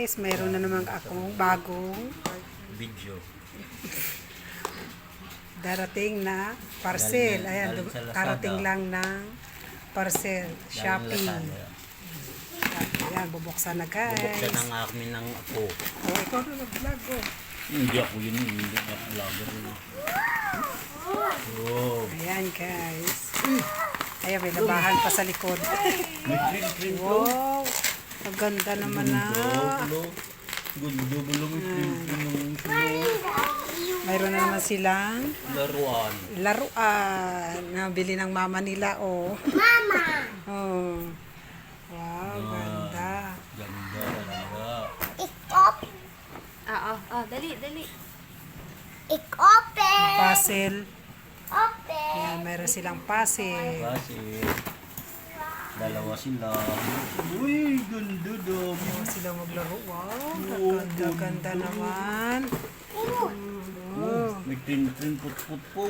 guys, mayroon na naman akong bagong Video. darating na parcel. Ayan, karating lang ng parcel. Shopee. Ayan, bubuksan na Bubuksan guys. ng amin ng ako. Oh, ikaw na nag-vlog oh. Hindi ako yun, hindi ako vlogger. yun. Oh. Ayan guys. Ayan, may labahan pa sa likod. Wow! Ang ganda naman na. Ng sulo. Mayroon na naman silang Laruan. laruan. Nabili ng mama nila, oh. Mama! Oh. Wow, ganda. Ganda talaga. Ah, ah, ah, dali, dali. Ik-open! Puzzle. Open! Ayan, mayroon silang puzzle. Kasi dalawa sila. Uy, ganda dami. Ayan sila maglaro. Wow, ganda, ganda naman. Oh. May tin tin put put po.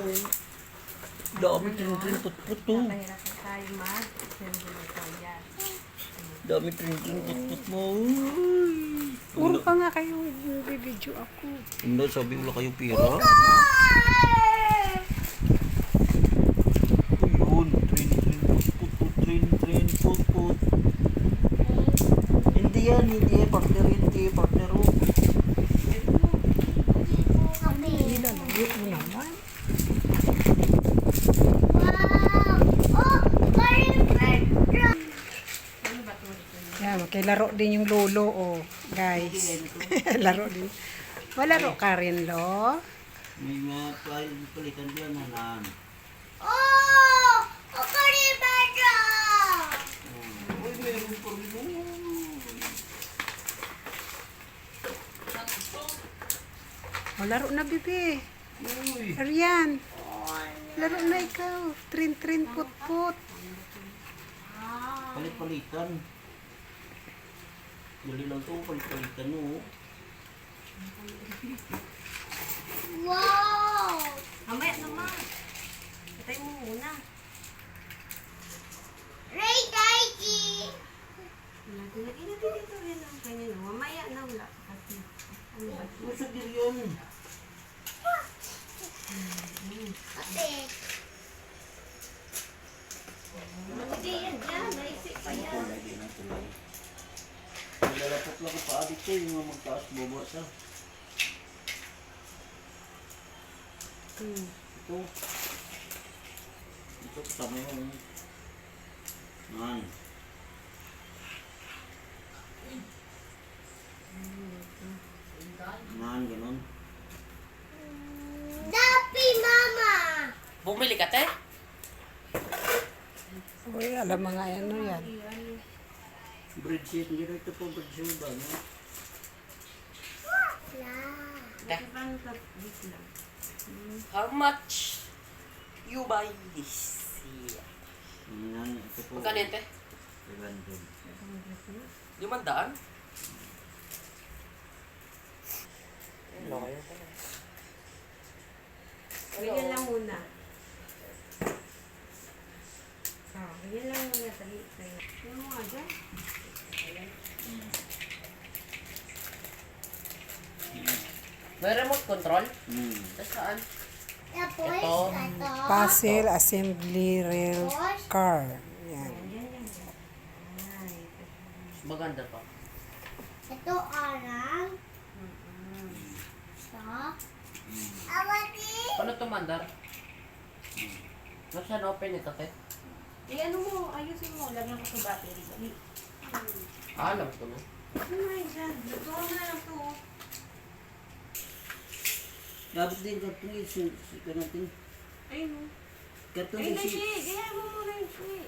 Dami tin tin put put po. Mahirapan tayo mag. Sendo na ito, yan. Dami tin tin put put mo. Puro pa nga kayo video ako. Hindi, sabi wala kayo pira. Yun, train, train, put, put, put, train, train, put, put. Hindi partner, hindi, partner, oh. Hindi na, layo mo naman. Yan, makilaro din yung lolo, oh. Guys. Laro din. Malaro ka rin, lo. May mga pal- palitan diyan, hanan. Oh! Okaribada! Uy, meron pa rin, oh. O, laro na, bibi. Uy. Arian. Laro na ikaw. Trin, trin, put, put. Palit-palitan. Dali lang to, palit-palitan mo. oh. Wow! Mamaya naman. Patay mo muna. Ray Daiji! Lagi lagi na dito rin ang kanya. no? Mamaya na wala. Kasi, ano ba? Nasa dir yan. Ate, Hindi yan dyan. Naisip pa yan. Tulay din ang tulay. Nilalapot yung mga magtaas bobo sa. Hmm. Ito. Ito kasama yung Man. Man, ganun. Dapi Mama! Bumili ka, te? Uy, alam mga ano yan. Breadsheet, hindi na ito po breadsheet ba? No? Te, Ibang tapos lang. How much you buy this? Yeah. Yan, ito po. Magkano yan, te? 500. Limandaan? Ano lang muna. Oh, ganyan lang muna. Dali. Dali. Ano mo nga dyan? May remote control? Hmm. Sa saan? Tapos, Ito. ito. Puzzle Assembly Rail Car. Yan. Maganda pa. Ito arang. Ito. Awati. Paano ito mandar? Nasaan open ito, te? Eh, ano mo? Ayusin mo. Lagyan ko sa battery. Ah, alam ko na. Ano nga dyan? Luto mo na lang to. Oh. Dapat din kartong isin. Sika natin. Ayun o. Kartong Ayun na isin. siya. Gaya mo muna yung siya.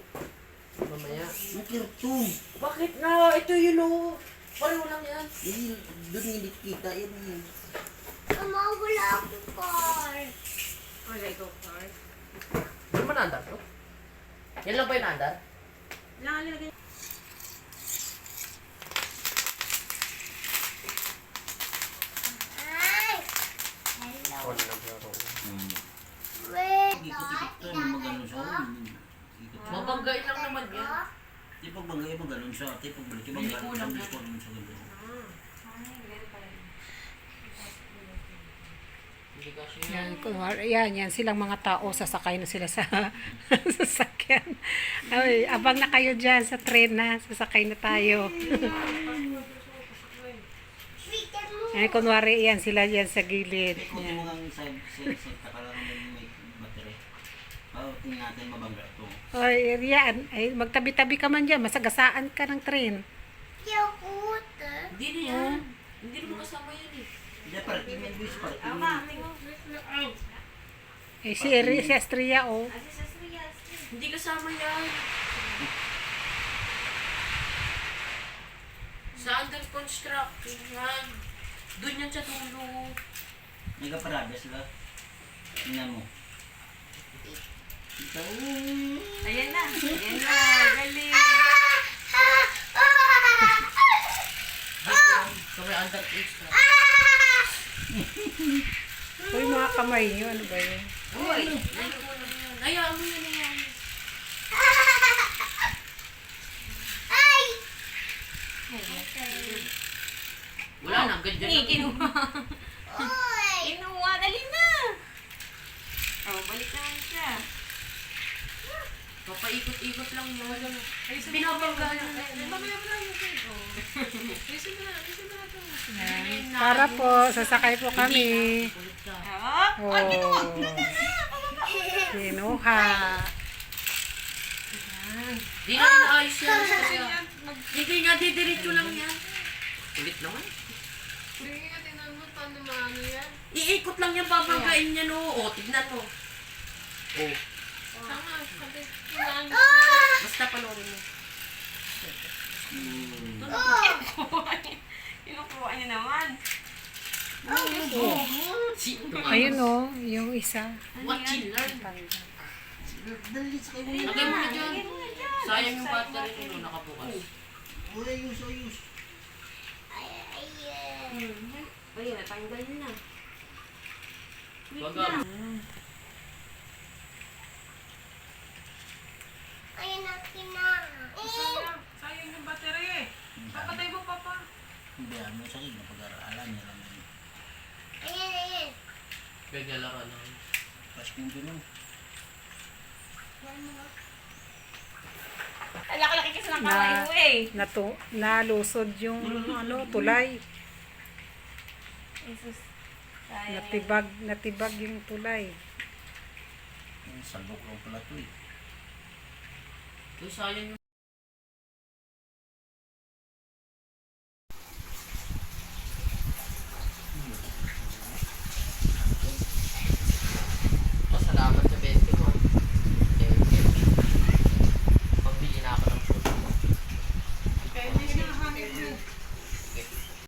Mamaya. Makirtong. Bakit na? Ito yun o. Pareho lang yan. Hindi, doon hindi kita yan eh. Mama, wala akong car. Wala ikaw, car. Ano ba naandar to? Yan lang ba yung naandar? Lang, lagyan. Ay! ikot-ikot ka na magano siya. Ikot lang naman yan. Di pag banggain mo ganun siya. Di pag balik ibang ganun siya. Gusto naman siya ganun. Yan, yan, yan silang mga tao sasakay na sila sa sasakyan. Ay, abang na kayo diyan sa tren na, sasakay na tayo. Ay, kunwari yan sila diyan sa gilid. Yan tingnan natin mabangga ito. Ay, yan, ay, magtabi-tabi ka man dyan, masagasaan ka ng tren. Cute. Hindi na yan. Hindi naman kasama yan eh. Hindi, parking may bis, parking. Ama, Eh, si, Eri, si Astria, oh. Sriyas. Hindi kasama yan. Sa under construction yan. Doon yan sa dulo. Mega parada sila. Tingnan mo. Ayan na. Ayan na. Galing. Sa may under construction. Uy, mga kamay nyo, ano ba yun? Uy! Hayaan mo yan yan. Wala na, ganyan lang. kinuha. Kinuha. Dali na. Oh, balik naman siya. Papaikot-ikot lang yun. Binabangga na. Yan. Para po, sasakay po kami. Ka. Oh. Oh. Kinuha. Di na inaayos yan. Hindi nga, didiretso lang yan. Kulit naman. Iikot lang yan, babanggain niya no. O, tignan mo. O. Basta panoorin mo. Kinukuha niya naman. Ayun oh, yung isa. Watch and learn. Dali sa kayo. Lagay mo na dyan. Sayang yung battery nyo nakabukas. Uy, ayos, ayos. Uy, natanggal na. Baga. Ayun na kina. Sayang yung battery. Papa. Hindi, ano sa akin, napag-aralan niya lang yun. Ayan, ayan. Bigla laro lang. Pasking din mo. Ang laki-laki kasi ng Na- kaway mo eh. Natu nalusod yung ano, tulay. Jesus. Sayang. Natibag, natibag yung tulay. Yung Salbok lang pala ito eh. Uy, sayang yung